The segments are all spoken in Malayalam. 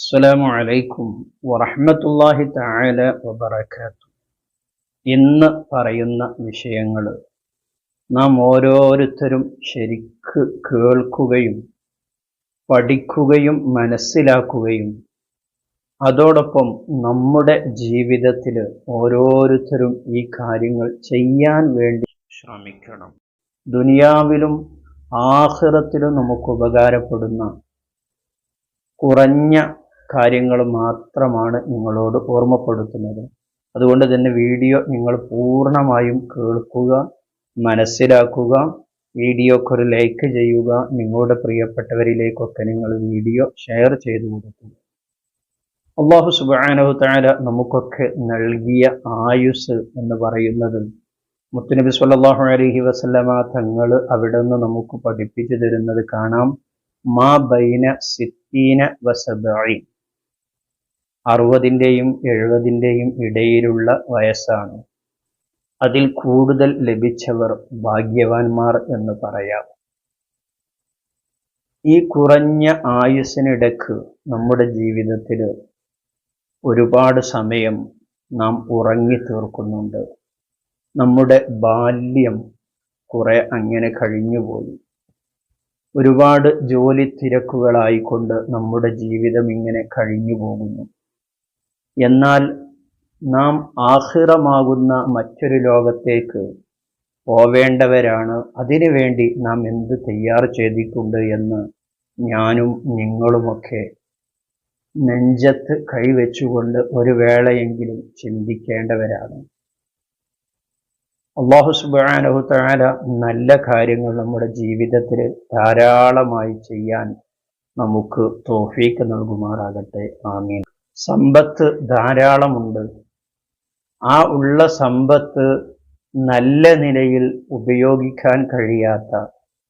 അസ്സലാമു അലൈക്കും വറഹ്മത്തുള്ളാഹി തആല വബറകാത്തു. ഇന്ന് പറയുന്ന വിഷയങ്ങൾ നാം ഓരോരുത്തരും ശരിക്ക് കേൾക്കുകയും പഠിക്കുകയും മനസ്സിലാക്കുകയും അതോടൊപ്പം നമ്മുടെ ജീവിതത്തിൽ ഓരോരുത്തരും ഈ കാര്യങ്ങൾ ചെയ്യാൻ വേണ്ടി ശ്രമിക്കണം. ദുനിയാവിലും ആഖിറത്തിലും നമുക്ക് ഉപകാരപ്പെടുന്ന കുറഞ്ഞ കാര്യങ്ങൾ മാത്രമാണ് നിങ്ങളോട് ഓർമ്മപ്പെടുത്തുന്നത്. അതുകൊണ്ട് തന്നെ വീഡിയോ നിങ്ങൾ പൂർണമായും കേൾക്കുക മനസ്സിലാക്കുക വീഡിയോക്ക് ഒരു ലൈക്ക് ചെയ്യുക നിങ്ങളുടെ പ്രിയപ്പെട്ടവരിലേക്കൊക്കെ നിങ്ങൾ വീഡിയോ ഷെയർ ചെയ്തു കൊടുക്കുക. അള്ളാഹു സുബാനഹു താര നമുക്കൊക്കെ നൽകിയ ആയുസ് എന്ന് പറയുന്നത് മുത്തുനബി സല്ലാഹു അലഹി വസ്ലമ തങ്ങൾ അവിടെ നിന്ന് നമുക്ക് പഠിപ്പിച്ചു തരുന്നത് കാണാം. മാ ബൈന സിത്തീന വസബഈ അറുപതിന്റെയും എഴുപതിന്റെയും ഇടയിലുള്ള വയസ്സാണ്. അതിൽ കൂടുതൽ ലഭിച്ചവർ ഭാഗ്യവാന്മാർ എന്ന് പറയാം. ഈ കുറഞ്ഞ ആയുസ്സിനിടക്ക് നമ്മുടെ ജീവിതത്തിൽ ഒരുപാട് സമയം നാം ഉറങ്ങി തീർക്കുന്നുണ്ട്. നമ്മുടെ ബാല്യം കുറെ അങ്ങനെ കഴിഞ്ഞുപോയി. ഒരുപാട് ജോലി തിരക്കുകളായിക്കൊണ്ട് നമ്മുടെ ജീവിതം ഇങ്ങനെ കഴിഞ്ഞു പോകുന്നു എന്നാൽ നാം ആഹിറമാകുന്ന മറ്റൊരു ലോകത്തേക്ക് പോവേണ്ടവരാണ്. അതിനുവേണ്ടി നാം എന്ത് തയ്യാർ ചെയ്തിട്ടുണ്ട് എന്ന് ഞാനും നിങ്ങളുമൊക്കെ നെഞ്ചത്ത് കൈവച്ചുകൊണ്ട് ഒരു വേളയെങ്കിലും ചിന്തിക്കേണ്ടവരാണ്. അള്ളാഹു സുബാനഹു താര നല്ല കാര്യങ്ങൾ നമ്മുടെ ജീവിതത്തിൽ ധാരാളമായി ചെയ്യാൻ നമുക്ക് തോഫീക്ക് നൽകുമാറാകട്ടെ. ആമീൻ. സമ്പത്ത് ധാരാളമുണ്ട്. ആ ഉള്ള സമ്പത്ത് നല്ല നിലയിൽ ഉപയോഗിക്കാൻ കഴിയാത്ത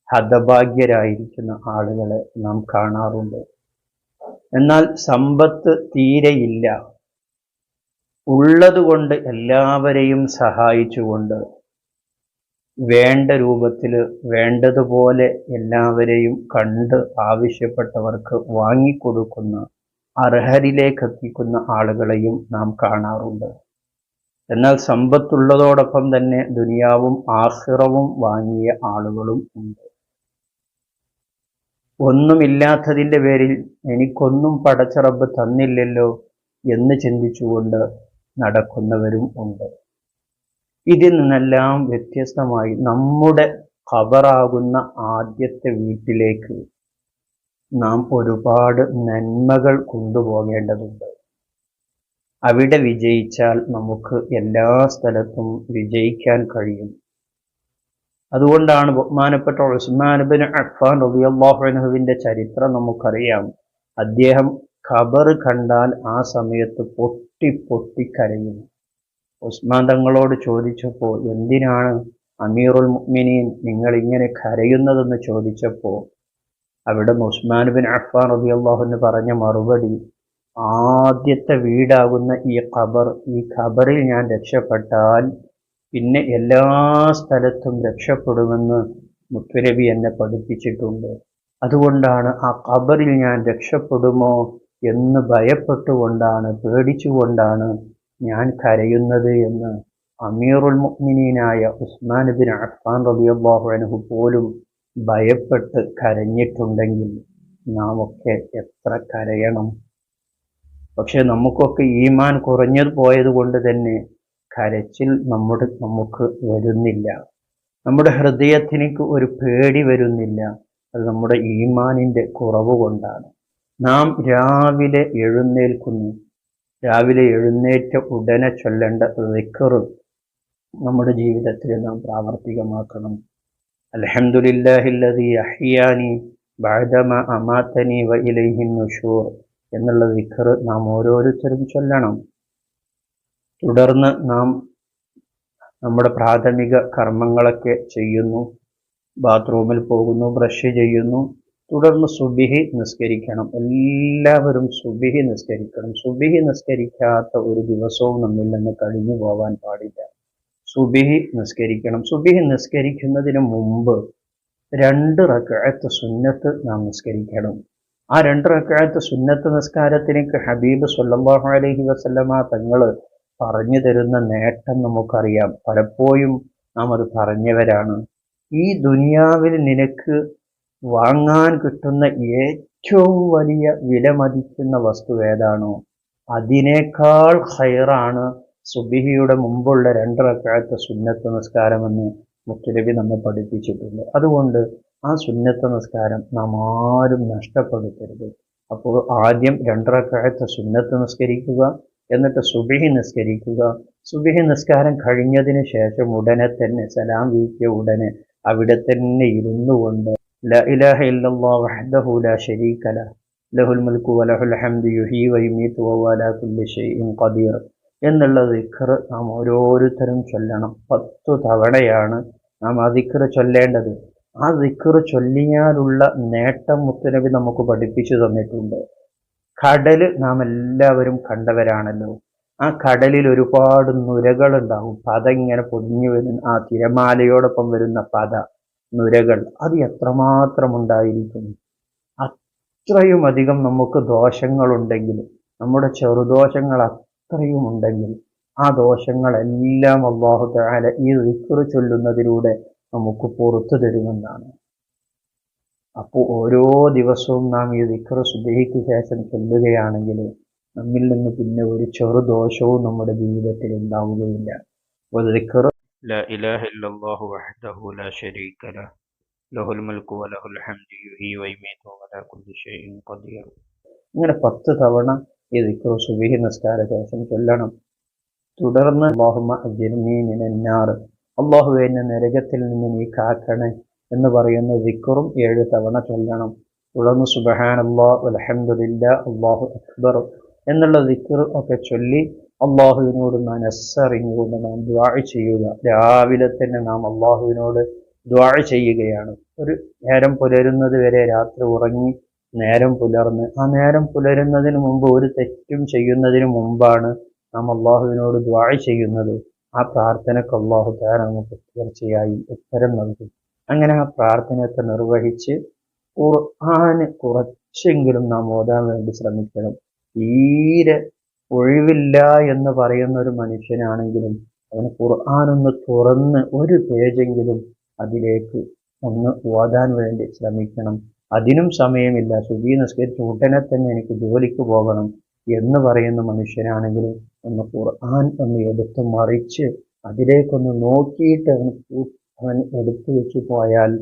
ഹതഭാഗ്യരായിരിക്കുന്ന ആളുകളെ നാം കാണാറുണ്ട്. എന്നാൽ സമ്പത്ത് തീരെയില്ല ഉള്ളതുകൊണ്ട് എല്ലാവരെയും സഹായിച്ചുകൊണ്ട് വേണ്ട രൂപത്തിൽ വേണ്ടതുപോലെ എല്ലാവരെയും കണ്ട് ആവശ്യപ്പെട്ടവർക്ക് വാങ്ങിക്കൊടുക്കുന്ന അർഹരിലേക്ക് എത്തിക്കുന്ന ആളുകളെയും നാം കാണാറുണ്ട്. എന്നാൽ സമ്പത്തുള്ളതോടൊപ്പം തന്നെ ദുനിയാവും ആഹിറവും വാങ്ങിയ ആളുകളും ഉണ്ട്. ഒന്നുമില്ലാത്തതിന്റെ പേരിൽ എനിക്കൊന്നും പടച്ചറബ് തന്നില്ലല്ലോ എന്ന് ചിന്തിച്ചുകൊണ്ട് നടക്കുന്നവരും ഉണ്ട്. ഇതിൽ നിന്നെല്ലാം വ്യത്യസ്തമായി നമ്മുടെ ഖബറാകുന്ന ആദ്യത്തെ വീട്ടിലേക്ക് നാം ഒരുപാട് നന്മകൾ കൊണ്ടുപോകേണ്ടതുണ്ട്. അവിടെ വിജയിച്ചാൽ നമുക്ക് എല്ലാ സ്ഥലത്തും വിജയിക്കാൻ കഴിയും. അതുകൊണ്ടാണ് ബഹുമാനപ്പെട്ട ഉസ്മാനബിൻ അഫ്ഫാൻ റബിയല്ലാഹുവിന്റെ ചരിത്രം നമുക്കറിയാം. അദ്ദേഹം ഖബർ കണ്ടാൽ ആ സമയത്ത് പൊട്ടി പൊട്ടി കരയും. ഉസ്മാൻ തങ്ങളോട് ചോദിച്ചപ്പോൾ എന്തിനാണ് അമീറുൽ മുഅ്മിനീൻ നിങ്ങൾ ഇങ്ങനെ കരയുന്നതെന്ന് ചോദിച്ചപ്പോൾ അവിടെ ഉസ്മാൻ ബിൻ അഫ്ഫാൻ റബിയല്ലാഹുവിന് പറഞ്ഞ മറുപടി ആദ്യത്തെ വീടാകുന്ന ഈ ഖബർ ഈ ഖബറിൽ ഞാൻ രക്ഷപ്പെട്ടാൽ പിന്നെ എല്ലാ സ്ഥലത്തും രക്ഷപ്പെടുമെന്ന് മുത്തുനബി എന്നെ പഠിപ്പിച്ചിട്ടുണ്ട്. അതുകൊണ്ടാണ് ആ ഖബറിൽ ഞാൻ രക്ഷപ്പെടുമോ എന്ന് ഭയപ്പെട്ടുകൊണ്ടാണ് പേടിച്ചുകൊണ്ടാണ് ഞാൻ കരയുന്നത് എന്ന് അമീറുൽ മുഅ്മിനീനായ ഉസ്മാൻ ബിൻ അഫ്ഫാൻ റളിയല്ലാഹു അൻഹു പോലും ഭയപ്പെട്ട് കരഞ്ഞിട്ടുണ്ടെങ്കിൽ നാം ഒക്കെ എത്ര കരയണം. പക്ഷെ നമുക്കൊക്കെ ഈമാൻ കുറഞ്ഞത് പോയത് കൊണ്ട് തന്നെ കരച്ചിൽ നമ്മുടെ നമുക്ക് വരുന്നില്ല. നമ്മുടെ ഹൃദയത്തിനേക്ക് ഒരു പേടി വരുന്നില്ല. അത് നമ്മുടെ ഈമാനിന്റെ കുറവ് കൊണ്ടാണ്. നാം രാവിലെ എഴുന്നേൽക്കുന്നു. രാവിലെ എഴുന്നേറ്റ ഉടനെ ചൊല്ലേണ്ട റിക്കറ് നമ്മുടെ ജീവിതത്തിൽ നാം പ്രാവർത്തികമാക്കണം. അലഹമുല്ലാഹില്ലതി الذي أحياني بعدما വ وإليه النشور എന്നുള്ള വിഖറ് നാം ഓരോരുത്തരും ചൊല്ലണം. തുടർന്ന് നാം നമ്മുടെ പ്രാഥമിക കർമ്മങ്ങളൊക്കെ ചെയ്യുന്നു. ബാത്റൂമിൽ പോകുന്നു ബ്രഷ് ചെയ്യുന്നു. തുടർന്ന് സുബിഹി നിസ്കരിക്കണം. എല്ലാവരും സുബിഹി നിസ്കരിക്കണം. സുബിഹി നിസ്കരിക്കാത്ത ഒരു ദിവസവും നമ്മിൽ നിന്ന് കഴിഞ്ഞു പോകാൻ പാടില്ല. സുബിഹി നിസ്കരിക്കണം. സുബിഹി നിസ്കരിക്കുന്നതിന് മുമ്പ് രണ്ട് റക്കഴത്ത് സുന്നത്ത് നാം നിസ്കരിക്കണം. ആ രണ്ട് റക്കായത്ത് സുന്നത്ത് നിസ്കാരത്തിലേക്ക് ഹബീബ് സുല്ലാഹു അലഹി വസല്ലമ തങ്ങൾ പറഞ്ഞു തരുന്ന നേട്ടം നമുക്കറിയാം. പലപ്പോഴും നാം അത് പറഞ്ഞവരാണ്. ഈ ദുനിയാവിൽ നിനക്ക് വാങ്ങാൻ കിട്ടുന്ന ഏറ്റവും വലിയ വിലമതിക്കുന്ന വസ്തു ഏതാണോ? അതിനേക്കാൾ ഹൈറാണ് സുബിഹിയുടെ മുമ്പുള്ള രണ്ട് റക്കായത്തെ സുന്നത്ത് നിസ്കാരമെന്ന് മുത്തലബി നമ്മെ പഠിപ്പിച്ചിട്ടുണ്ട്. അതുകൊണ്ട് ആ സുന്നത്ത് നിസ്കാരം നാം ആരും നഷ്ടപ്പെടുത്തരുത്. അപ്പോൾ ആദ്യം രണ്ടറക്കായത്തെ സുന്നത്ത് നിസ്കരിക്കുക എന്നിട്ട് സുബിഹി നിസ്കരിക്കുക. സുബിഹി നിസ്കാരം കഴിഞ്ഞതിന് ശേഷം ഉടനെ തന്നെ സലാം വീട്ടിയ ഉടനെ അവിടെ തന്നെ ഇരുന്നു കൊണ്ട് ലഹുൽ മുൽക്കു വലഹുൽ ഹംദു യുഹി വൈമീത്ത് ഖദീർ. എന്നുള്ള ദിക്കർ നാം ഓരോരുത്തരും ചൊല്ലണം. പത്തു തവണയാണ് നാം ആ ദിക്കർ ചൊല്ലേണ്ടത്. ആ ദിക്കർ ചൊല്ലിയാലുള്ള നേട്ടം മുത്തനവി നമുക്ക് പഠിപ്പിച്ചു തന്നിട്ടുണ്ട്. കടൽ നാം എല്ലാവരും കണ്ടവരാണല്ലോ. ആ കടലിൽ ഒരുപാട് നുരകൾ ഉണ്ടാവും പത ഇങ്ങനെ പൊതിഞ്ഞു വരുന്ന ആ തിരമാലയോടൊപ്പം വരുന്ന പത നുരകൾ അത് എത്രമാത്രം ഉണ്ടായിരിക്കും? അത്രയും അധികം നമുക്ക് ദോഷങ്ങളുണ്ടെങ്കിൽ നമ്മുടെ ചെറുദോഷങ്ങൾ ഇത്രയുമുണ്ടെങ്കിൽ ആ ദോഷങ്ങളെല്ലാം അള്ളാഹു താല ഈ റിക്കുറ് ചൊല്ലുന്നതിലൂടെ നമുക്ക് പുറത്തു തരുമെന്നാണ്. അപ്പോൾ ഓരോ ദിവസവും നാം ഈ റിക്കുറ് സുബഹിക്ക് ശേഷം ചൊല്ലുകയാണെങ്കിൽ നമ്മിൽ നിന്ന് പിന്നെ ഒരു ചെറു ദോഷവും നമ്മുടെ ജീവിതത്തിൽ ഉണ്ടാവുകയില്ല. ഇങ്ങനെ പത്ത് തവണ ഈ ദിക്കറ് സുബിഹി നിസ്കാര ചൊല്ലണം. തുടർന്ന് അള്ളാഹു എന്നെ നരകത്തിൽ നിന്ന് നീ കാക്കണേ എന്ന് പറയുന്ന ദിക്കറും ഏഴ് തവണ ചൊല്ലണം. തുടർന്ന് സുബഹാൻ അള്ളാഹ് അലഹമുല്ല അള്ളാഹു അക്ബർ എന്നുള്ള ദിക്കർ ഒക്കെ ചൊല്ലി അള്ളാഹുവിനോട് മനസ്സറിഞ്ഞുകൊണ്ട് നാം ദ്വാ ചെയ്യുക. രാവിലെ തന്നെ നാം അള്ളാഹുവിനോട് ദ്വാ ചെയ്യുകയാണ്. ഒരു നേരം പുലരുന്നത് വരെ രാത്രി ഉറങ്ങി നേരം പുലർന്ന് ആ നേരം പുലരുന്നതിന് മുമ്പ് ഒരു തെറ്റും ചെയ്യുന്നതിന് മുമ്പാണ് നാം അള്ളാഹുവിനോട് ദ്വാഴ ചെയ്യുന്നത്. ആ പ്രാർത്ഥനയ്ക്ക് അള്ളാഹു താര നമുക്ക് തീർച്ചയായും ഉത്തരം നൽകും. അങ്ങനെ ആ പ്രാർത്ഥനയൊക്കെ നിർവഹിച്ച് ഖുർആന് കുറച്ചെങ്കിലും നാം ഓതാൻ വേണ്ടി ശ്രമിക്കണം. തീരെ ഒഴിവില്ല എന്ന് പറയുന്ന ഒരു മനുഷ്യനാണെങ്കിലും അവന് ഖുർആാനൊന്ന് തുറന്ന് ഒരു പേജെങ്കിലും അതിലേക്ക് ഒന്ന് ഓതാൻ വേണ്ടി ശ്രമിക്കണം. അതിനും സമയമില്ല. സുബി നിസ്കരിച്ച് ഉടനെ തന്നെ എനിക്ക് ജോലിക്ക് പോകണം എന്ന് പറയുന്ന മനുഷ്യനാണെങ്കിലും ഒന്ന് ഖുർആൻ ഒന്ന് എടുത്ത് മറിച്ച് അതിലേക്കൊന്ന് നോക്കിയിട്ട് അവൻ എടുത്തു വെച്ച് പോയാൽ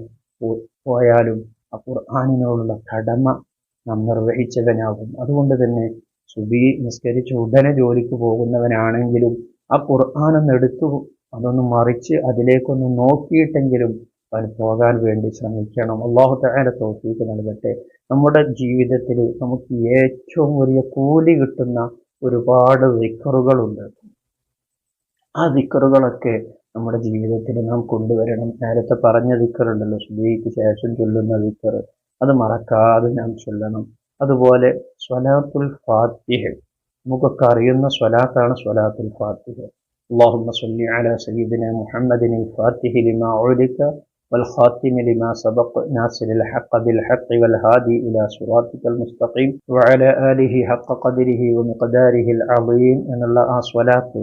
പോയാലും ആ ഖുർആാനിനോടുള്ള കടമ നാം നിർവഹിച്ചവനാകും. അതുകൊണ്ട് തന്നെ സുബി നിസ്കരിച്ച് ഉടനെ ജോലിക്ക് പോകുന്നവനാണെങ്കിലും ആ ഖുർആാനൊന്ന് എടുത്തു അതൊന്ന് മറിച്ച് അതിലേക്കൊന്ന് നോക്കിയിട്ടെങ്കിലും അവൻ പോകാൻ വേണ്ടി ശ്രമിക്കണം അള്ളാഹു താല തോഫീക്ക് നൽകട്ടെ നമ്മുടെ ജീവിതത്തിൽ നമുക്ക് ഏറ്റവും വലിയ കൂലി കിട്ടുന്ന ഒരുപാട് വിക്കറുകളുണ്ട് ആ ദിക്കറുകളൊക്കെ നമ്മുടെ ജീവിതത്തിൽ നാം കൊണ്ടുവരണം നേരത്തെ പറഞ്ഞ ദിക്കറുണ്ടല്ലോ സുബിക്ക് ശേഷം ചൊല്ലുന്ന ദിക്കർ അത് മറക്കാതെ നാം ചൊല്ലണം അതുപോലെ സ്വലാത്തുൽ ഫാത്തിഹ നമുക്കൊക്കെ അറിയുന്ന സ്വലാത്താണ് സ്വലാത്തുൽ ഫാത്തിഹ اللهم صل على سيدنا محمد الفاتح لما أعلك والخاتم لما سبق ناصر الحق بالحق والهادي إلى صراطك المستقيم وعلى آله حق قدره ومقداره العظيم أن الله സ്വലാത്ത്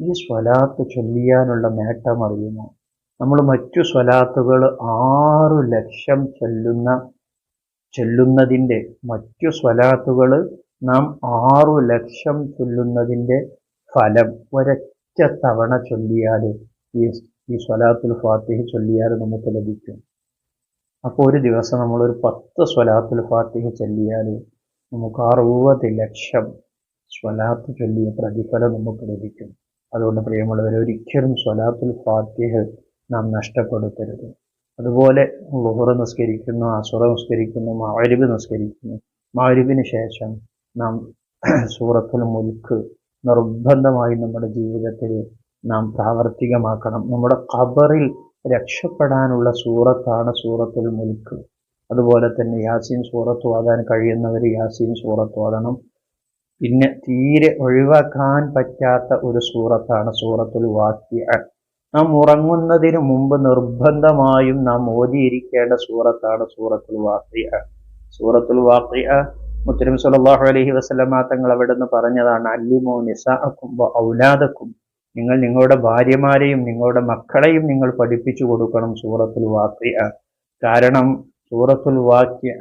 ഈ സ്വലാത്ത് ചൊല്ലിയാനുള്ള നേട്ടം അറിയുമോ നമ്മൾ മറ്റു സ്വലാത്തുകൾ ആറു ലക്ഷം ചൊല്ലുന്ന ചൊല്ലുന്നതിൻ്റെ മറ്റു സ്വലാത്തുകൾ നാം ആറു ലക്ഷം ചൊല്ലുന്നതിൻ്റെ ഫലം ഒരൊറ്റ തവണ ചൊല്ലിയാൽ ഈ ഈ സ്വലാത്തുൽ ഫാത്തിഹ് ചൊല്ലിയാൽ നമുക്ക് ലഭിക്കും. അപ്പോൾ ഒരു ദിവസം നമ്മളൊരു പത്ത് സ്വലാത്തുൽ ഫാത്തിഹ് ചൊല്ലിയാൽ നമുക്ക് അറുപത് ലക്ഷം സ്വലാത്ത് ചൊല്ലിയ പ്രതിഫലം നമുക്ക് ലഭിക്കും. അതുകൊണ്ട് പ്രിയമുള്ളവർ ഒരിക്കലും സ്വലാത്തുൽ ഫാത്തിഹ് നാം നഷ്ടപ്പെടുത്തരുത്. അതുപോലെ ലുഹർ നിസ്കരിക്കുന്നു അസുറ നിസ്കരിക്കുന്നു മാരിബ് നിസ്കരിക്കുന്നു. മാരിബിന് ശേഷം നാം സൂറത്തുൽ മുൽക്ക് നിർബന്ധമായി നമ്മുടെ ജീവിതത്തിൽ നാം പ്രാവർത്തികമാക്കണം. നമ്മുടെ ഖബറിൽ രക്ഷപ്പെടാനുള്ള സൂറത്താണ് സൂറത്തുൽ മുൽക്ക്. അതുപോലെ തന്നെ യാസീൻ സൂറത്ത് ഓതാൻ കഴിയുന്നവർ യാസീൻ സൂറത്ത് ഓതണം. പിന്നെ തീരെ ഒഴിവാക്കാൻ പറ്റാത്ത ഒരു സൂറത്താണ് സൂറത്തുൽ വാക്യ നാം ഉറങ്ങുന്നതിന് മുമ്പ് നിർബന്ധമായും നാം ഓതിയിരിക്കേണ്ട സൂറത്താണ് സൂറത്തുൽ വാക്യ സൂറത്തുൽ വാക്യ മുത്തലിം സല്ലല്ലാഹു അലഹി വസല്ലമ തങ്ങൾ അവിടെ നിന്ന് പറഞ്ഞതാണ് അല്ലിമോ നിസാഅക്കും വ ഔലാദക്കും നിങ്ങൾ നിങ്ങളുടെ ഭാര്യമാരെയും നിങ്ങളുടെ മക്കളെയും നിങ്ങൾ പഠിപ്പിച്ചു കൊടുക്കണം സൂറത്തുൽ വാക്യ കാരണം സൂറത്തുൽ വാക്യ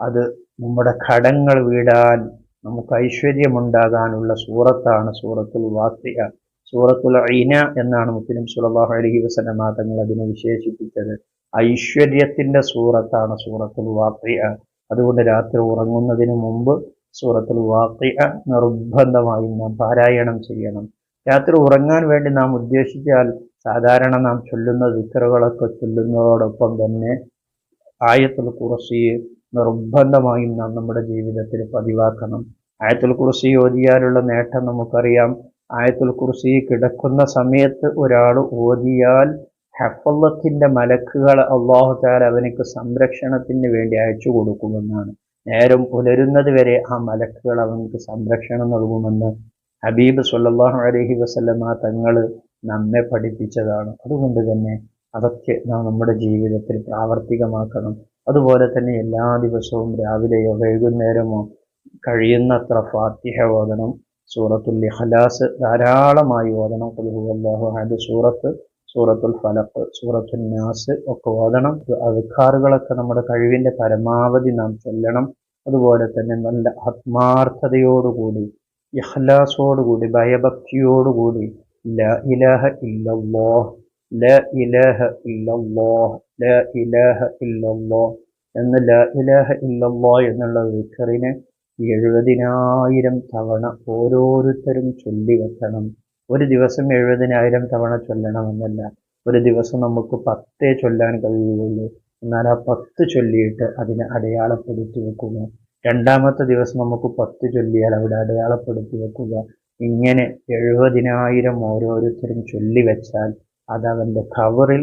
അത് നമ്മുടെ കടങ്ങൾ വീടാൻ നമുക്ക് ഐശ്വര്യമുണ്ടാകാനുള്ള സൂറത്താണ് സൂറത്തുൽ വാക്യ സൂറത്തുൽ ഐന എന്നാണ് മുസ്ലിം സുലല്ലാഹു അലഹി വസന തങ്ങൾ അതിനെ വിശേഷിപ്പിച്ചത്. ഐശ്വര്യത്തിന്റെ സൂറത്താണ് സൂറത്തുൽ വാക്യ അതുകൊണ്ട് രാത്രി ഉറങ്ങുന്നതിന് മുമ്പ് സൂറത്തുൽ വാക്യ നിർബന്ധമായും നാം പാരായണം ചെയ്യണം. രാത്രി ഉറങ്ങാൻ വേണ്ടി നാം ഉദ്ദേശിച്ചാൽ സാധാരണ നാം ചൊല്ലുന്ന വിക്കറുകളൊക്കെ ചൊല്ലുന്നതോടൊപ്പം തന്നെ ആയത്തുൽ കുറച്ച് നിർബന്ധമായും നാം നമ്മുടെ ജീവിതത്തിൽ പതിവാക്കണം. ആയത്തുൽ കുറിച്ച് ഓതിയാലുള്ള നേട്ടം നമുക്കറിയാം. ആയത്തുൽ കുറിച്ച് കിടക്കുന്ന സമയത്ത് ഒരാൾ ഓതിയാൽ ഹെഫത്തിന്റെ മലക്കുകൾ അള്ളാഹു താല അവനക്ക് സംരക്ഷണത്തിന് വേണ്ടി അയച്ചു കൊടുക്കുമെന്നാണ്. നേരം പുലരുന്നത് വരെ ആ മലക്കുകൾ അവനക്ക് സംരക്ഷണം നൽകുമെന്ന് ഹബീബ് സല്ലാഹു അലഹി വസ്ലമ തങ്ങൾ നമ്മെ പഠിപ്പിച്ചതാണ്. അതുകൊണ്ട് തന്നെ അതൊക്കെ നാം നമ്മുടെ ജീവിതത്തിൽ പ്രാവർത്തികമാക്കണം. അതുപോലെ തന്നെ എല്ലാ ദിവസവും രാവിലെയോ വൈകുന്നേരമോ കഴിയുന്നത്ര ഫാത്തിഹ ഓതണം സൂറത്തുൽ ഇഖ്ലാസ് ധാരാളമായി ഓതണം. ഹുവല്ലാഹു അഹദ് സൂറത്ത് സൂറത്തുൽ ഫലഖ് സൂറത്തുൽ നാസ് ഒക്കെ ഓതണം. അധികാറുകളൊക്കെ നമ്മുടെ കഴിവിന്റെ പരമാവധി നാം ചൊല്ലണം. അതുപോലെ തന്നെ നല്ല ആത്മാർത്ഥതയോടുകൂടി ഇഖ്ലാസോടുകൂടി ഭയഭക്തിയോടുകൂടി ല ഇലാഹ ഇല്ലല്ലാഹ് ല ഇലാഹ ഇല്ലല്ലാഹ് ല ഇലാഹ ഇല്ലല്ലാഹ് എന്ന ല ഇലാഹ ഇല്ലല്ലാഹ് എന്നുള്ള വിക്കറിനെ എഴുപതിനായിരം തവണ ഓരോരുത്തരും ചൊല്ലി വെക്കണം. ഒരു ദിവസം എഴുപതിനായിരം തവണ ചൊല്ലണമെന്നല്ല ഒരു ദിവസം നമുക്ക് പത്തേ ചൊല്ലാൻ കഴിയുകയുള്ളൂ. എന്നാൽ ആ പത്ത് ചൊല്ലിയിട്ട് അതിനെ അടയാളപ്പെടുത്തി വെക്കുക രണ്ടാമത്തെ ദിവസം നമുക്ക് പത്ത് ചൊല്ലിയാൽ അവിടെ അടയാളപ്പെടുത്തി വെക്കുക ഇങ്ങനെ എഴുപതിനായിരം ഓരോരുത്തരും ചൊല്ലി വെച്ചാൽ അത് അവന്റെ ഖബറിൽ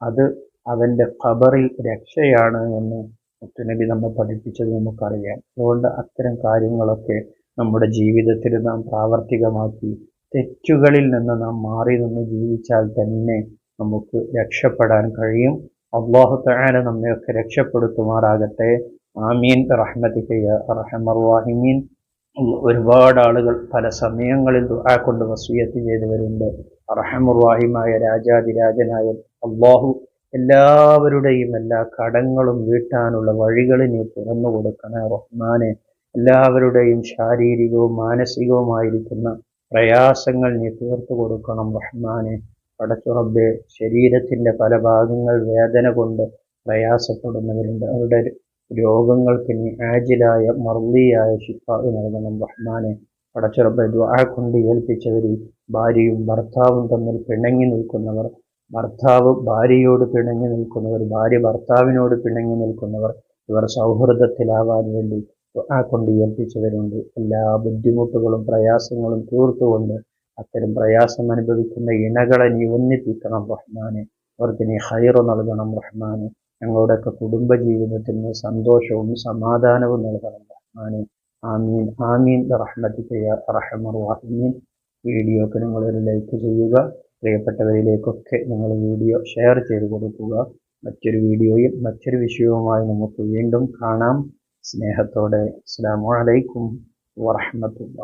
അത് അവന്റെ ഖബറിൽ രക്ഷയാണ് എന്ന് മുത്തുനബി നമ്മെ പഠിപ്പിച്ചത് നമുക്കറിയാം. അതുകൊണ്ട് അത്തരം കാര്യങ്ങളൊക്കെ നമ്മുടെ ജീവിതത്തിൽ നാം പ്രാവർത്തികമാക്കി തെറ്റുകളിൽ നിന്ന് നാം മാറി നിന്ന് ജീവിച്ചാൽ തന്നെ നമുക്ക് രക്ഷപ്പെടാൻ കഴിയും. അള്ളാഹു തആല നമ്മയൊക്കെ രക്ഷപ്പെടുത്തുമാറാകട്ടെ. ആമീൻ. റഹ്മത്തിക്കയ്യ റഹമർവാഹിമീൻ ഒരുപാട് ആളുകൾ പല സമയങ്ങളിൽ ദുആ കൊണ്ട് വസൂയത്ത് ചെയ്തവരുണ്ട്. റഹമുറാഹിമായ രാജാതിരാജനായ അള്ളാഹു എല്ലാവരുടെയും എല്ലാ കടങ്ങളും വീട്ടാനുള്ള വഴികൾ നീ തുറന്നു കൊടുക്കണേ റഹ്മാനെ. എല്ലാവരുടെയും ശാരീരികവും മാനസികവുമായിരിക്കുന്ന പ്രയാസങ്ങൾ നീ തീർത്തു കൊടുക്കണം റഹ്മാനെ. പടച്ചുറബെ ശരീരത്തിന്റെ പല ഭാഗങ്ങൾ വേദന കൊണ്ട് പ്രയാസപ്പെടുന്നവരുണ്ട്. അവരുടെ രോഗങ്ങൾക്ക് നീ ആജിലായ മർദിയായ ശിഫ നൽകണം റഹ്മാനെ പടച്ചുറബെ ദ്വാ കൊണ്ട് ഏൽപ്പിച്ചവരിൽ ഭാര്യയും ഭർത്താവും തമ്മിൽ പിണങ്ങി നിൽക്കുന്നവർ ഭർത്താവ് ഭാര്യയോട് പിണങ്ങി നിൽക്കുന്നവർ ഭാര്യ ഭർത്താവിനോട് പിണങ്ങി നിൽക്കുന്നവർ ഇവർ സൗഹൃദത്തിലാവാൻ വേണ്ടി ആ കൊണ്ട് ഏൽപ്പിച്ചവരുണ്ട്. എല്ലാ ബുദ്ധിമുട്ടുകളും പ്രയാസങ്ങളും തീർത്തുകൊണ്ട് അത്തരം പ്രയാസം അനുഭവിക്കുന്ന ഇണകളെ നീ ഒന്നിപ്പിക്കണം റഹ്മാനെ. അവർക്ക് നീ ഹൈറ് നൽകണം റഹ്മാനെ. ഞങ്ങളുടെയൊക്കെ കുടുംബ ജീവിതത്തിന് സന്തോഷവും സമാധാനവും നൽകണം റഹ്മാനെ ആമീൻ. ആമീൻ. റഹ്മത്തിക്കയ റഹമർ വീഡിയോക്ക് നിങ്ങളൊരു ലൈക്ക് ചെയ്യുക. പ്രിയപ്പെട്ടവരിലേക്കൊക്കെ നിങ്ങൾ വീഡിയോ ഷെയർ ചെയ്ത് കൊടുക്കുക. മറ്റൊരു വീഡിയോയിൽ മറ്റൊരു വിഷയവുമായി നമുക്ക് വീണ്ടും കാണാം. സ്നേഹത്തോടെ. അസ്സാം വലൈക്കും വറഹമത്തുള്ള